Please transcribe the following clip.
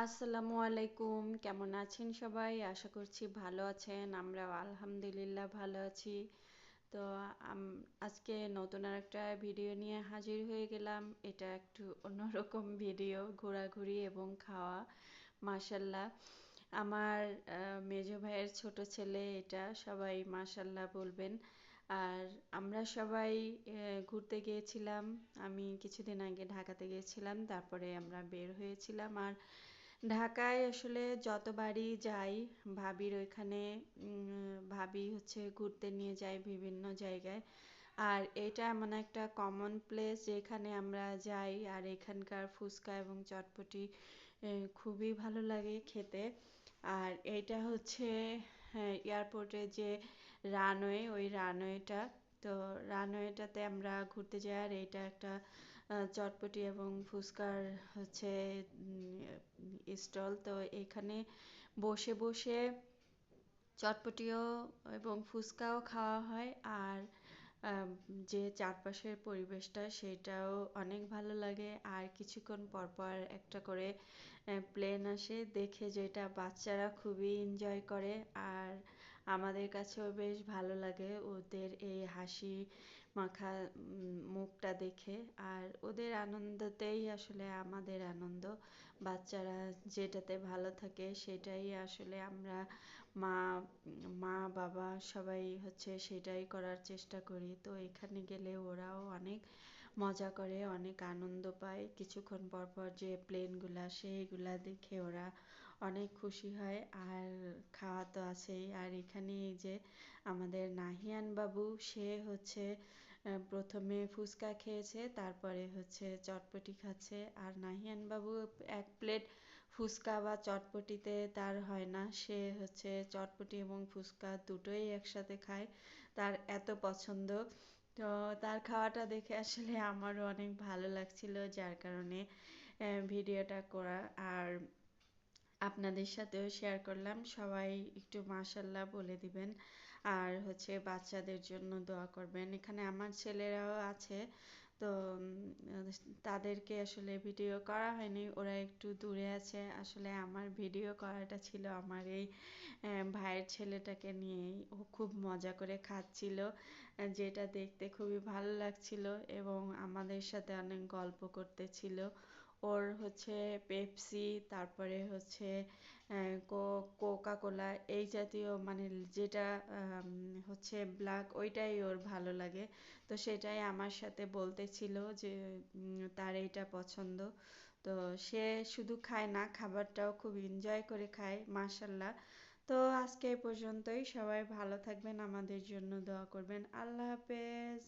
আসসালামু আলাইকুম, কেমন আছেন সবাই? আশা করছি ভালো আছেন আমরা আলহামদুলিল্লাহ ভালো আছি। তো আজকে নতুন আর একটা ভিডিও নিয়ে হাজির হয়ে গেলাম। এটা একটু অন্যরকম ভিডিও, ঘোরাঘুরি এবং খাওয়া মাসাল্লাহ আমার মেজো ভাইয়ের ছোট ছেলে এটা, সবাই মাসাল্লাহ বলবেন। আর আমরা সবাই ঘুরতে গিয়েছিলাম। আমি কিছুদিন আগে ঢাকাতে গিয়েছিলাম, তারপরে আমরা বের হয়েছিলাম। আর ঢাকায় আসলে যতবারই যাই, ভাবির ওইখানে ভাবি হচ্ছে ঘুরতে নিয়ে যায় বিভিন্ন জায়গায়। আর এটা এমন একটা কমন প্লেস যেখানে আমরা যাই, আর এখানকার ফুচকা এবং চটপটি খুবই ভালো লাগে খেতে। আর এটা হচ্ছে এয়ারপোর্টে যে রানওয়ে ওই রানওয়েটা তো রানওয়েটাতে আমরা ঘুরতে যাই, আর এটা একটা চটপটি এবং ফুচকার হচ্ছে স্টল। তো এখানে বসে বসে চটপটিও এবং ফুচকাও খাওয়া হয়। আর যে চারপাশের পরিবেশটা সেটাও অনেক ভালো লাগে। আর কিছুক্ষণ পর পর একটা করে প্লেন আসে, দেখে যেটা বাচ্চারা খুবই এনজয় করে। আর আমাদের কাছেও বেশ ভালো লাগে ওদের এই হাসি মাখা মুখটা দেখে। আর ওদের আনন্দতেই আসলে আমাদের আনন্দ। বাচ্চারা যেটাতে ভালো থাকে সেটাই আসলে আমরা মা মা, বাবা সবাই হচ্ছে সেটাই করার চেষ্টা করি। তো এখানে গেলে ওরাও অনেক মজা করে, অনেক আনন্দ পায়। কিছুক্ষণ পর পর যে প্লেনগুলো আসে, এগুলা দেখে ওরা অনেক খুশি হয়। আর খাওয়া তো আছেই। আর এখানে এই যে আমাদের নাহিয়ান বাবু, সে হচ্ছে প্রথমে ফুচকা খেয়েছে, তারপরে হচ্ছে চটপটি খাচ্ছে। আর নাহিয়ান বাবু এক প্লেট ফুচকা বা চটপটিতে তার হয় না। সে হচ্ছে চটপটি এবং ফুচকা দুটোই একসাথে খায়। তার এত পছন্দ। তো তার খাওয়াটা দেখে আসলে আমারও অনেক ভালো লাগছিল, যার কারণে ভিডিওটা করা। আর আপনাদের সাথেও শেয়ার করলাম। সবাই একটু মাশাল্লাহ বলে দিবেন। আর হচ্ছে বাচ্চাদের জন্য দোয়া করবেন। এখানে আমার ছেলেরাও আছে। তো তাদেরকে আসলে ভিডিও করা হয়নি। ওরা একটু দূরে আছে। আসলে আমার ভিডিও করাটা ছিল আমার এই ভাইয়ের ছেলেটাকে নিয়েই। ও খুব মজা করে খাচ্ছিল। যেটা দেখতে খুবই ভালো লাগছিল এবং আমাদের সাথে অনেক গল্প করতেছিল। ওর হচ্ছে পেপসি তারপরে হচ্ছে কোকা কোলা এই জাতীয় মানে যেটা হচ্ছে ব্ল্যাক ওইটাই ওর ভালো লাগে। তো সেটাই আমার সাথে বলতেছিল যে তার এইটা পছন্দ। তো সে শুধু খায় না, খাবারটাও খুব এনজয় করে খায় মাসাল্লাহ তো আজকে এই পর্যন্তই। সবাই ভালো থাকবেন, আমাদের জন্য দোয়া করবেন। আল্লাহ হাফেজ।